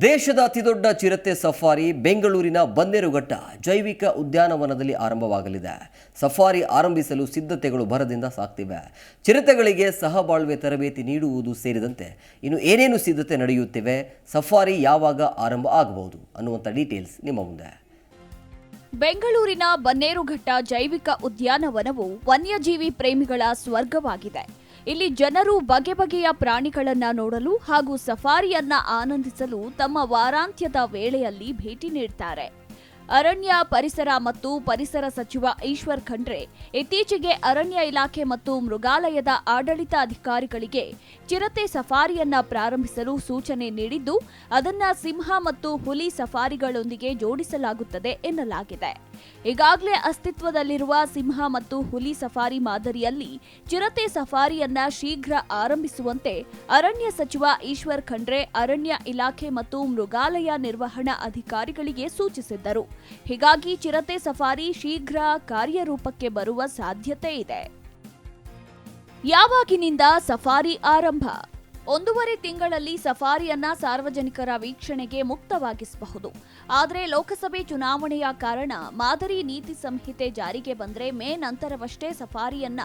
ದೇಶದ ಅತಿದೊಡ್ಡ ಚಿರತೆ ಸಫಾರಿ ಬೆಂಗಳೂರಿನ ಬನ್ನೇರುಘಟ್ಟ ಜೈವಿಕ ಉದ್ಯಾನವನದಲ್ಲಿ ಆರಂಭವಾಗಲಿದೆ. ಸಫಾರಿ ಆರಂಭಿಸಲು ಸಿದ್ಧತೆಗಳು ಭರದಿಂದ ಸಾಕ್ತಿವೆ. ಚಿರತೆಗಳಿಗೆ ಸಹಬಾಳ್ವೆ ತರಬೇತಿ ನೀಡುವುದು ಸೇರಿದಂತೆ ಇನ್ನು ಏನೇನು ಸಿದ್ಧತೆ ನಡೆಯುತ್ತಿವೆ, ಸಫಾರಿ ಯಾವಾಗ ಆರಂಭ ಆಗಬಹುದು ಅನ್ನುವಂಥ ಡೀಟೇಲ್ಸ್ ನಿಮ್ಮ ಮುಂದೆ. ಬೆಂಗಳೂರಿನ ಬನ್ನೇರುಘಟ್ಟ ಜೈವಿಕ ಉದ್ಯಾನವನವು ವನ್ಯಜೀವಿ ಪ್ರೇಮಿಗಳ ಸ್ವರ್ಗವಾಗಿದೆ. ಇಲ್ಲಿ ಜನರು ಬಗೆ ಬಗೆಯ ಪ್ರಾಣಿಗಳನ್ನ ನೋಡಲು ಹಾಗೂ ಸಫಾರಿಯನ್ನ ಆನಂದಿಸಲು ತಮ್ಮ ವಾರಾಂತ್ಯದ ವೇಳೆಯಲ್ಲಿ ಭೇಟಿ ನೀಡ್ತಾರೆ. ಅರಣ್ಯ ಪರಿಸರ ಮತ್ತು ಪರಿಸರ ಸಚಿವ ಈಶ್ವರ್ ಖಂಡ್ರೆ ಇತ್ತೀಚೆಗೆ ಅರಣ್ಯ ಇಲಾಖೆ ಮತ್ತು ಮೃಗಾಲಯದ ಆಡಳಿತ ಅಧಿಕಾರಿಗಳಿಗೆ ಚಿರತೆ ಸಫಾರಿಯನ್ನ ಪ್ರಾರಂಭಿಸಲು ಸೂಚನೆ ನೀಡಿದ್ದು, ಅದನ್ನ ಸಿಂಹ ಮತ್ತು ಹುಲಿ ಸಫಾರಿಗಳೊಂದಿಗೆ ಜೋಡಿಸಲಾಗುತ್ತದೆ ಎನ್ನಲಾಗಿದೆ. ಈಗಾಗಲೇ ಅಸ್ತಿತ್ವದಲ್ಲಿರುವ ಸಿಂಹ ಮತ್ತು ಹುಲಿ ಸಫಾರಿ ಮಾದರಿಯಲ್ಲಿ ಚಿರತೆ ಸಫಾರಿಯನ್ನ ಶೀಘ್ರ ಆರಂಭಿಸುವಂತೆ ಅರಣ್ಯ ಸಚಿವ ಈಶ್ವರ್ ಖಂಡ್ರೆ, ಅರಣ್ಯ ಇಲಾಖೆ ಮತ್ತು ಮೃಗಾಲಯ ನಿರ್ವಹಣಾ ಅಧಿಕಾರಿಗಳಿಗೆ ಸೂಚಿಸಿದ್ದರು. ಹೀಗಾಗಿ ಚಿರತೆ ಸಫಾರಿ ಶೀಘ್ರ ಕಾರ್ಯರೂಪಕ್ಕೆ ಬರುವ ಸಾಧ್ಯತೆ ಇದೆ. ಯಾವಾಗಿನಿಂದ ಸಫಾರಿ ಆರಂಭ? ಒಂದೂವರೆ ತಿಂಗಳಲ್ಲಿ ಸಫಾರಿಯನ್ನ ಸಾರ್ವಜನಿಕರ ವೀಕ್ಷಣೆಗೆ ಮುಕ್ತವಾಗಿಸಬಹುದು. ಆದರೆ ಲೋಕಸಭೆ ಚುನಾವಣೆಯ ಕಾರಣ ಮಾದರಿ ನೀತಿ ಸಂಹಿತೆ ಜಾರಿಗೆ ಬಂದರೆ ಮೇ ನಂತರವಷ್ಟೇ ಸಫಾರಿಯನ್ನ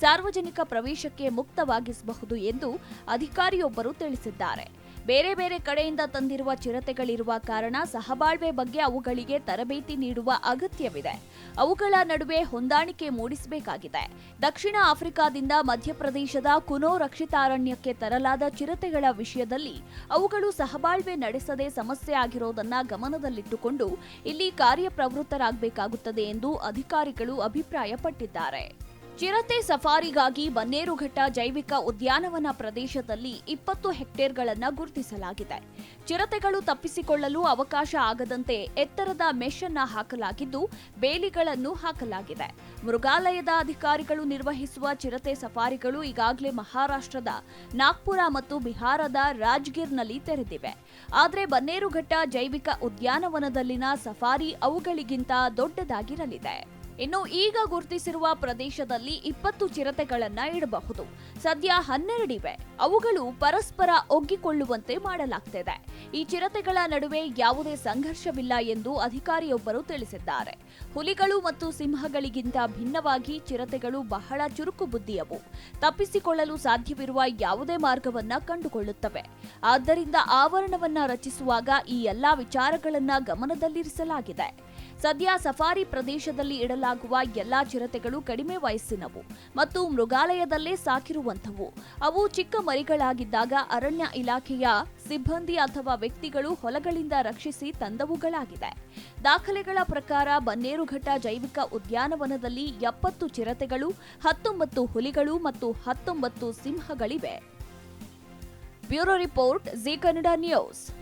ಸಾರ್ವಜನಿಕ ಪ್ರವೇಶಕ್ಕೆ ಮುಕ್ತವಾಗಿಸಬಹುದು ಎಂದು ಅಧಿಕಾರಿಯೊಬ್ಬರು ತಿಳಿಸಿದ್ದಾರೆ. ಬೇರೆ ಬೇರೆ ಕಡೆಯಿಂದ ತಂದಿರುವ ಚಿರತೆಗಳಿರುವ ಕಾರಣ ಸಹಬಾಳ್ವೆ ಬಗ್ಗೆ ಅವುಗಳಿಗೆ ತರಬೇತಿ ನೀಡುವ ಅಗತ್ಯವಿದೆ. ಅವುಗಳ ನಡುವೆ ಹೊಂದಾಣಿಕೆ ಮೂಡಿಸಬೇಕಾಗಿದೆ. ದಕ್ಷಿಣ ಆಫ್ರಿಕಾದಿಂದ ಮಧ್ಯಪ್ರದೇಶದ ಕುನೋ ರಕ್ಷಿತಾರಣ್ಯಕ್ಕೆ ತರಲಾದ ಚಿರತೆಗಳ ವಿಷಯದಲ್ಲಿ ಅವುಗಳು ಸಹಬಾಳ್ವೆ ನಡೆಸದೆ ಸಮಸ್ಯೆ ಆಗಿರೋದನ್ನ ಗಮನದಲ್ಲಿಟ್ಟುಕೊಂಡು ಇಲ್ಲಿ ಕಾರ್ಯಪ್ರವೃತ್ತರಾಗಬೇಕಾಗುತ್ತದೆ ಎಂದು ಅಧಿಕಾರಿಗಳು ಅಭಿಪ್ರಾಯಪಟ್ಟಿದ್ದಾರೆ. ಚಿರತೆ ಸಫಾರಿಗಾಗಿ ಬನ್ನೇರುಘಟ್ಟ ಜೈವಿಕ ಉದ್ಯಾನವನ ಪ್ರದೇಶದಲ್ಲಿ ಇಪ್ಪತ್ತು ಹೆಕ್ಟೇರ್ಗಳನ್ನು ಗುರುತಿಸಲಾಗಿದೆ. ಚಿರತೆಗಳು ತಪ್ಪಿಸಿಕೊಳ್ಳಲು ಅವಕಾಶ ಆಗದಂತೆ ಎತ್ತರದ ಮೆಶ್ ಹಾಕಲಾಗಿದ್ದು, ಬೇಲಿಗಳನ್ನು ಹಾಕಲಾಗಿದೆ. ಮೃಗಾಲಯದ ಅಧಿಕಾರಿಗಳು ನಿರ್ವಹಿಸುವ ಚಿರತೆ ಸಫಾರಿಗಳು ಈಗಾಗಲೇ ಮಹಾರಾಷ್ಟ್ರದ ನಾಗ್ಪುರ ಮತ್ತು ಬಿಹಾರದ ರಾಜ್ಗಿರ್ನಲ್ಲಿ ತೆರೆದಿವೆ. ಆದರೆ ಬನ್ನೇರುಘಟ್ಟ ಜೈವಿಕ ಉದ್ಯಾನವನದಲ್ಲಿನ ಸಫಾರಿ ಅವುಗಳಿಗಿಂತ ದೊಡ್ಡದಾಗಿರಲಿದೆ. ಇನ್ನು ಈಗ ಗುರುತಿಸಿರುವ ಪ್ರದೇಶದಲ್ಲಿ ಇಪ್ಪತ್ತು ಚಿರತೆಗಳನ್ನ ಇಡಬಹುದು. ಸದ್ಯ ಹನ್ನೆರಡಿವೆ ಅವುಗಳು ಪರಸ್ಪರ ಒಗ್ಗಿಕೊಳ್ಳುವಂತೆ ಮಾಡಲಾಗ್ತಿದೆ. ಈ ಚಿರತೆಗಳ ನಡುವೆ ಯಾವುದೇ ಸಂಘರ್ಷವಿಲ್ಲ ಎಂದು ಅಧಿಕಾರಿಯೊಬ್ಬರು ತಿಳಿಸಿದ್ದಾರೆ. ಹುಲಿಗಳು ಮತ್ತು ಸಿಂಹಗಳಿಗಿಂತ ಭಿನ್ನವಾಗಿ ಚಿರತೆಗಳು ಬಹಳ ಚುರುಕು ಬುದ್ಧಿಯವು. ತಪ್ಪಿಸಿಕೊಳ್ಳಲು ಸಾಧ್ಯವಿರುವ ಯಾವುದೇ ಮಾರ್ಗವನ್ನ ಕಂಡುಕೊಳ್ಳುತ್ತವೆ. ಆದ್ದರಿಂದ ಆವರಣವನ್ನ ರಚಿಸುವಾಗ ಈ ಎಲ್ಲಾ ವಿಚಾರಗಳನ್ನ ಗಮನದಲ್ಲಿರಿಸಲಾಗಿದೆ. ಸದ್ಯ ಸಫಾರಿ ಪ್ರದೇಶದಲ್ಲಿ ಇಡಲಾಗುವ ಎಲ್ಲಾ ಚಿರತೆಗಳು ಕಡಿಮೆ ವಯಸ್ಸಿನವು ಮತ್ತು ಮೃಗಾಲಯದಲ್ಲೇ ಸಾಕಿರುವಂಥವು. ಅವು ಚಿಕ್ಕ ಮರಿಗಳಾಗಿದ್ದಾಗ ಅರಣ್ಯ ಇಲಾಖೆಯ ಸಿಬ್ಬಂದಿ ಅಥವಾ ವ್ಯಕ್ತಿಗಳು ಹೊಲಗಳಿಂದ ರಕ್ಷಿಸಿ ತಂದವುಗಳಾಗಿದೆ ದಾಖಲೆಗಳ ಪ್ರಕಾರ ಬನ್ನೇರುಘಟ್ಟ ಜೈವಿಕ ಉದ್ಯಾನವನದಲ್ಲಿ ಎಪ್ಪತ್ತು ಚಿರತೆಗಳು, ಹತ್ತೊಂಬತ್ತು ಹುಲಿಗಳು ಮತ್ತು ಹತ್ತೊಂಬತ್ತು ಸಿಂಹಗಳಿವೆ. Bureau report Zee Kannada news.